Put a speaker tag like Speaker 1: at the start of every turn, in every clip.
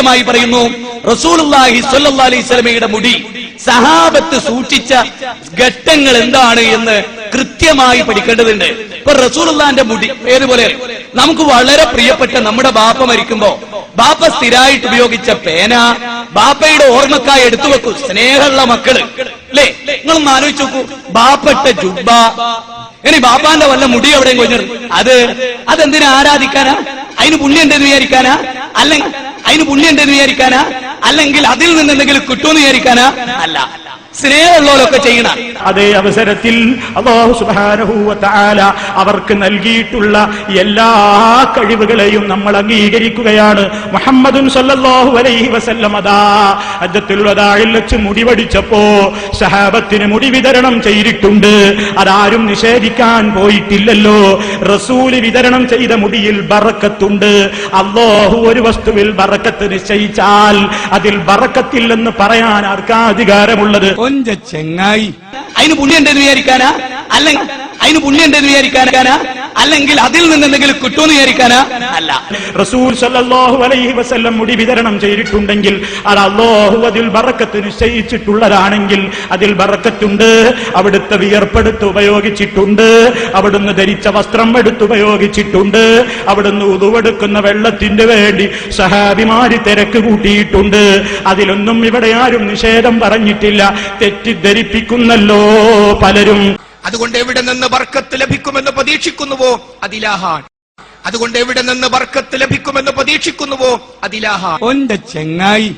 Speaker 1: കൃത്യമായി പറയുന്നു അലൈഹി സ്വലമയുടെ മുടി സഹാബത്ത് സൂക്ഷിച്ച ഘട്ടങ്ങൾ എന്താണ് എന്ന് കൃത്യമായി പഠിക്കേണ്ടതുണ്ട്. ഇപ്പൊ റസൂലുള്ളാന്റെ മുടി ഏതുപോലെ? നമുക്ക് വളരെ പ്രിയപ്പെട്ട നമ്മുടെ ബാപ്പ മരിക്കുമ്പോ ബാപ്പ സ്ഥിരമായിട്ട് ഉപയോഗിച്ച പേന ബാപ്പയുടെ ഓർമ്മക്കായി എടുത്തു വെക്കൂ. സ്നേഹമുള്ള മക്കൾ. അല്ലേ? നിങ്ങളൊന്ന് ആലോചിച്ച് നോക്കൂ. ബാപ്പട്ട ജുബ ഇനി ബാപ്പാന്റെ വല്ല മുടി എവിടെയും കൊഞ്ഞു അത് അതെന്തിനാ ആരാധിക്കാനാ? അതിന് പുണ്യം ഉണ്ടെന്ന് വിചാരിക്കാനാ? അല്ലെങ്കിൽ അതിന് പുണ്യം ഉണ്ടെന്ന് വിചാരിക്കാനാ? അല്ലെങ്കിൽ അതിൽ നിന്ന് എന്തെങ്കിലും കിട്ടുമെന്ന് വിചാരിക്കാനാ? അല്ല. സ്നേഹമുള്ളവരൊക്കെ ചെയ്യണം.
Speaker 2: അതേ അവസരത്തിൽ അവർക്ക് നൽകിയിട്ടുള്ള എല്ലാ കഴിവുകളെയും നമ്മൾ അംഗീകരിക്കുകയാണ്. മുഹമ്മദും സല്ലല്ലാഹു അലൈഹി വസല്ലം വെച്ച് മുടി സഹാബത്തിന് മുടി വിതരണം ചെയ്തിട്ടുണ്ട്. അതാരും നിഷേധിക്കാൻ പോയിട്ടില്ലല്ലോ. റസൂൽ വിതരണം ചെയ്ത മുടിയിൽ ബറക്കത്തുണ്ട്. അള്ളാഹു ഒരു വസ്തുവിൽ ബറക്കത്ത് നിശ്ചയിച്ചാൽ അതിൽ ബറക്കത്തില്ലെന്ന് പറയാൻ ആർക്കാ അധികാരമുള്ളത്?
Speaker 1: കൊഞ്ച ചെങ്ങായി. അതിന് പുണ്യം ഉണ്ടെന്ന് വിചാരിക്കാനാ? അല്ലെങ്കിൽ അതിന് പുണ്യം ഉണ്ടെന്ന് വിചാരിക്കാനാ? അല്ലെങ്കിൽ അതിൽ നിന്ന് എന്തെങ്കിലും കിട്ടുമെന്ന് വിചാരിക്കാനാ? അല്ല.
Speaker 2: റസൂൽ സല്ലല്ലാഹു അലൈഹി വസല്ലം മുടി വിതരണം ചെയ്തിട്ടുണ്ടെങ്കിൽ അത് അള്ളാഹു അതിൽ ബറക്കത്ത് നിശ്ചയിച്ചിട്ടുള്ളതാണെങ്കിൽ അതിൽ ബറക്കത്തുണ്ട്. അവിടുത്തെ വിയർപ്പെടുത്ത് ഉപയോഗിച്ചിട്ടുണ്ട്. അവിടുന്ന് ധരിച്ച വസ്ത്രം എടുത്ത് ഉപയോഗിച്ചിട്ടുണ്ട്. അവിടുന്ന് ഉതുവെടുക്കുന്ന വെള്ളത്തിന്റെ വേണ്ടി സഹാബിമാരി തിരക്ക് കൂട്ടിയിട്ടുണ്ട്. അതിലൊന്നും ഇവിടെ ആരും നിഷേധം പറഞ്ഞിട്ടില്ല. തെറ്റിദ്ധരിപ്പിക്കുന്നല്ലോ പലരും.
Speaker 3: അതുകൊണ്ട് എവിടെ നിന്ന് ബർക്കത്ത് ലഭിക്കുമെന്ന് പ്രതീക്ഷിക്കുന്നുവോ അതിലാഹാൻ. അതുകൊണ്ട് എവിടെ നിന്ന് ബർക്കത്ത് ലഭിക്കുമെന്ന് പ്രതീക്ഷിക്കുന്നുവോ അതിലാഹാൻ.
Speaker 1: ഒന്റെ ചെങ്ങായി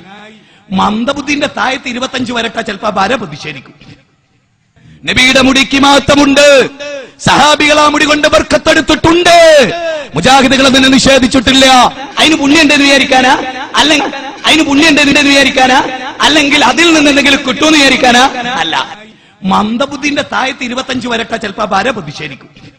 Speaker 1: മന്ദബുദ്ധിന്റെ താഴത്ത് ഇരുപത്തഞ്ച് വരട്ട ചിലപ്പോ വര പ്രതിഷേധിക്കും. നബിയുടെ മുടിക്ക് മാത്രമുണ്ട് സഹാബികൾ ആ മുടി കൊണ്ട് ബർക്കത്തെടുത്തിട്ടുണ്ട്. മുജാഹിദുകൾ അതിനെ നിഷേധിച്ചിട്ടില്ല. അതിന് പുണ്യം ഉണ്ടെന്ന് വിചാരിക്കാനാ? അല്ലെങ്കിൽ അതിന് പുണ്യം ഉണ്ടെന്ന് വിചാരിക്കാനാ? അല്ലെങ്കിൽ അതിൽ നിന്ന് എന്തെങ്കിലും കിട്ടുമെന്ന് വിചാരിക്കാനാ? അല്ല. മന്ദബുദ്ധിന്റെ താഴത്ത് ഇരുപത്തഞ്ച് വരട്ട ചിലപ്പോ ഭാര്യ പ്രതിഷേധിക്കും.